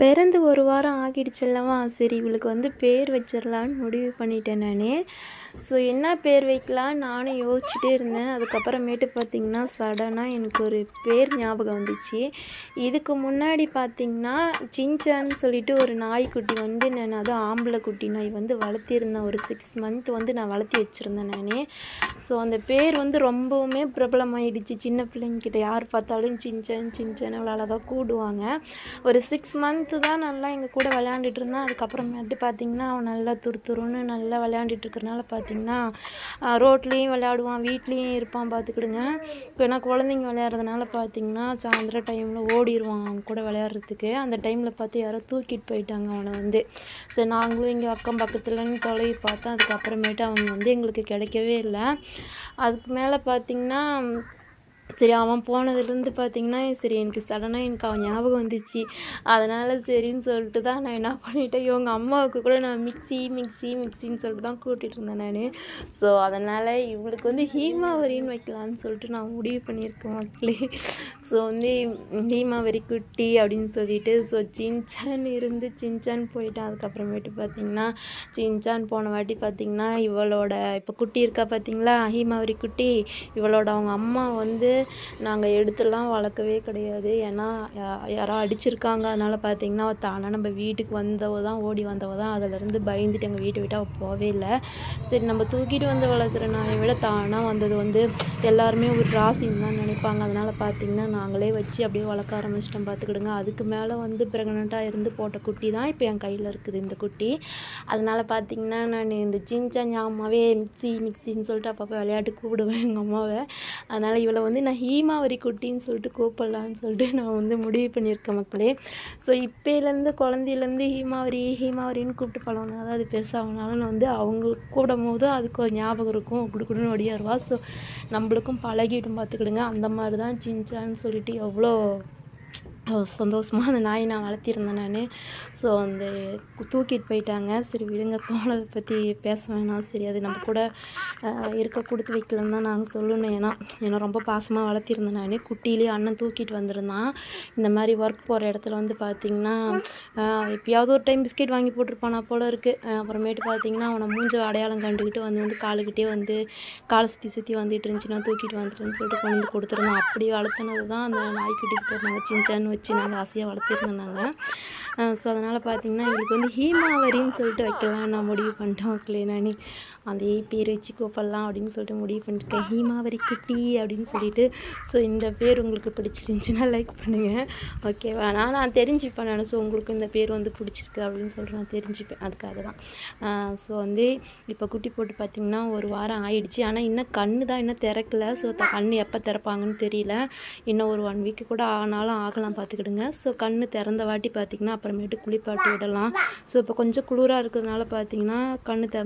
பிறந்து ஒரு வாரம் ஆகிடுச்சுல்லவா சரி இவளுக்கு வந்து பேர் வச்சிடலான்னு முடிவு பண்ணிட்டேன் நான். ஸோ என்ன பேர் வைக்கலாம்? நானும் யோசிச்சுட்டே இருந்தேன். அதுக்கப்புறமேட்டு பார்த்திங்கன்னா சடனாக எனக்கு ஒரு பேர் ஞாபகம் வந்துச்சு. இதுக்கு முன்னாடி பார்த்திங்கன்னா சின்சான்னு சொல்லிட்டு ஒரு நாய்க்குட்டி வந்து நான் அதுவும் ஆம்பளை குட்டி நாய் வந்து வளர்த்திருந்தேன். ஒரு சிக்ஸ் மந்த் வந்து நான் வளர்த்தி வச்சுருந்தேன் நான். ஸோ அந்த பேர் வந்து ரொம்பவுமே பிரபலமாயிடுச்சு. சின்ன பிள்ளைங்கிட்ட யார் பார்த்தாலும் சின்சான் சின்சான் அவ்வளோ அழகாக கூடுவாங்க. ஒரு சிக்ஸ் மந்த் அடுத்து தான் நல்லா எங்கள் கூட விளையாண்டுட்டு இருந்தான். அதுக்கப்புறமேட்டு பார்த்திங்கன்னா அவன் நல்லா துரு துருன்னு நல்லா விளையாண்டுட்டு இருக்கிறனால பார்த்திங்கன்னா ரோட்லேயும் விளையாடுவான் வீட்லேயும் இருப்பான் பார்த்துக்கிடுங்க இப்போ ஏன்னா குழந்தைங்க விளையாடுறதுனால பார்த்திங்கன்னா சாயந்தரம் டைமில் ஓடிடுவான் அவன் கூட விளையாடுறதுக்கு. அந்த டைமில் பார்த்து யாரோ தூக்கிட்டு போயிட்டாங்க அவனை வந்து. சரி நாங்களும் இங்கே அக்கம் பக்கத்துலன்னு தொலைவி பார்த்தோம். அதுக்கப்புறமேட்டு அவன் வந்து எங்களுக்கு கிடைக்கவே இல்லை. அதுக்கு மேலே பார்த்திங்கன்னா சரி அவன் போனதுலேருந்து பார்த்திங்கன்னா சரி எனக்கு சடனாக எனக்கு அவன் ஞாபகம் வந்துச்சு. அதனால் சரின்னு சொல்லிட்டு தான் நான் என்ன பண்ணிட்டேன் இவங்க அம்மாவுக்கு கூட நான் மிக்சி மிக்சி மிக்சின்னு சொல்லிட்டு தான் கூட்டிகிட்டு இருந்தேன் நான். ஸோ அதனால் இவளுக்கு வந்து ஹீமாவரின்னு வைக்கலான்னு சொல்லிட்டு நான் முடிவு பண்ணியிருக்கேன் மக்களே. ஸோ வந்து ஹீமாவரி குட்டி அப்படின்னு சொல்லிட்டு ஸோ சின்சான் இருந்து சின்சான் போயிட்டான். அதுக்கப்புறமேட்டு பார்த்திங்கன்னா சின்சான் போன வாட்டி பார்த்திங்கன்னா இவளோட இப்போ குட்டி இருக்கா பார்த்திங்களா ஹீமாவரி குட்டி இவளோட அவங்க அம்மா வந்து நாங்கள் எடுத்துலாம் வளர்க்கவே கிடையாது. ஏன்னா யாரோ அடிச்சிருக்காங்க. அதனால் பார்த்தீங்கன்னா அவள் தானாக நம்ம வீட்டுக்கு வந்தவ தான் ஓடி வந்தவ தான் அதிலேருந்து பயந்துட்டு எங்கள் வீட்டை விட்டு அவள் போகவே இல்லை. சரி நம்ம தூக்கிட்டு வந்து வளர்க்குற நாயை விட தானாக வந்தது வந்து எல்லாருமே ஒரு ராசின்னு தான் நினைப்பாங்க. அதனால் பார்த்திங்கன்னா நாங்களே வச்சு அப்படியே வளர்க்க ஆரம்பிச்சிட்டோம். பார்த்துக்கிடுங்க. அதுக்கு மேலே வந்து ப்ரெக்னெண்ட்டாக இருந்து போட்ட குட்டி தான் இப்போ என் கையில் இருக்குது இந்த குட்டி. அதனால் பார்த்திங்கன்னா நான் இந்த சின்சா ஞாபகமாகவே மிக்சி மிக்சின்னு சொல்லிட்டு அப்பப்போ விளையாட்டு கூப்பிடுவேன் எங்கள் அம்மாவை. அதனால் இவளை வந்து நான் ஹீமாவரி குட்டின்னு சொல்லிட்டு கூப்பிடலான்னு சொல்லிட்டு நான் வந்து முடிவு பண்ணியிருக்கேன் மக்களே. ஸோ இப்போலேருந்து குழந்தையிலேருந்து ஹீமாவரி ஹீமாவரின்னு கூப்பிட்டு பழகினா தான் அது பெருசாகனாலும் வந்து அவங்க கூடும் போது அதுக்கு ஒரு ஞாபகம் இருக்கும். குடுக்குடுன்னு ஒடியாருவா. ஸோ நம்மளுக்கும் பழகிடும் பார்த்துக்கிடுங்க. அந்த மாதிரி தான் சின்சான்னு சொல்லிட்டு எவ்வளோ சந்தோஷமாக அந்த நாயை நான் வளர்த்திருந்தேன் நான். ஸோ அந்த தூக்கிட்டு போயிட்டாங்க. சரி விடுங்க போனதை பற்றி பேச வேணாம். சரி அது நம்ம கூட இருக்க கொடுத்து வைக்கலன்னு தான் நாங்கள் சொல்லணும். ஏன்னா ஏன்னா ரொம்ப பாசமாக வளர்த்திருந்தேன் நான். குட்டிலேயே அண்ணன் தூக்கிட்டு வந்திருந்தான். இந்த மாதிரி ஒர்க் போகிற இடத்துல வந்து பார்த்திங்கன்னா எப்பயாவது ஒரு டைம் பிஸ்கெட் வாங்கி போட்டிருப்பானா போல் இருக்குது அப்புறமேட்டு பார்த்திங்கன்னா அவனை மூஞ்ச அடையாளம் கண்டுக்கிட்டு வந்து வந்து காலுக்கிட்டே வந்து காலை சுற்றி சுற்றி வந்துட்டு இருந்துச்சுன்னா தூக்கிட்டு வந்துட்டுன்னு சொல்லிட்டு கொண்டு வந்து கொடுத்துருந்தான். அப்படி வளர்த்துனது தான் அந்த நாய்க்குட்டிக்கு பேர். நாங்கள் சின்சான்னு வச்சு நாங்கள் ஆசையாக வளர்த்திருந்தோம் நாங்கள் ஸோ அதனால் பார்த்திங்கன்னா எங்களுக்கு வந்து ஹீமாவரின்னு சொல்லிட்டு வைக்கலாம். நான் முடிவு பண்ணிட்டேன் மக்களே நான். அதே பேர் வச்சு கூப்பிடலாம் அப்படின்னு சொல்லிட்டு முடிவு பண்ணியிருக்கேன் ஹீமாவரி குட்டி அப்படின்னு சொல்லிட்டு. ஸோ இந்த பேர் உங்களுக்கு பிடிச்சிருந்துச்சின்னா லைக் பண்ணுங்கள் ஓகேவா நான் நான் தெரிஞ்சுப்பேன் நான். ஸோ உங்களுக்கு இந்த பேர் வந்து பிடிச்சிருக்கு அப்படின்னு சொல்லிட்டு நான் தெரிஞ்சுப்பேன். அதுக்காக தான். ஸோ வந்து இப்போ குட்டி போட்டு பார்த்திங்கன்னா ஒரு வாரம் ஆயிடுச்சு. ஆனால் இன்னும் கண்ணு தான் இன்னும் திறக்கல. ஸோ கண் எப்போ திறப்பாங்கன்னு தெரியல. இன்னும் ஒரு ஒன் வீக்கு கூட ஆனாலும் ஆகலாம் பார்த்துக்கிடுங்க ஸோ கண் திறந்த வாட்டி பார்த்திங்கன்னா அப்புறமேட்டு குளிப்பாட்டி விடலாம். ஸோ இப்போ கொஞ்சம் குளிராக இருக்கிறதுனால பார்த்தீங்கன்னா கண்ணு திறந்து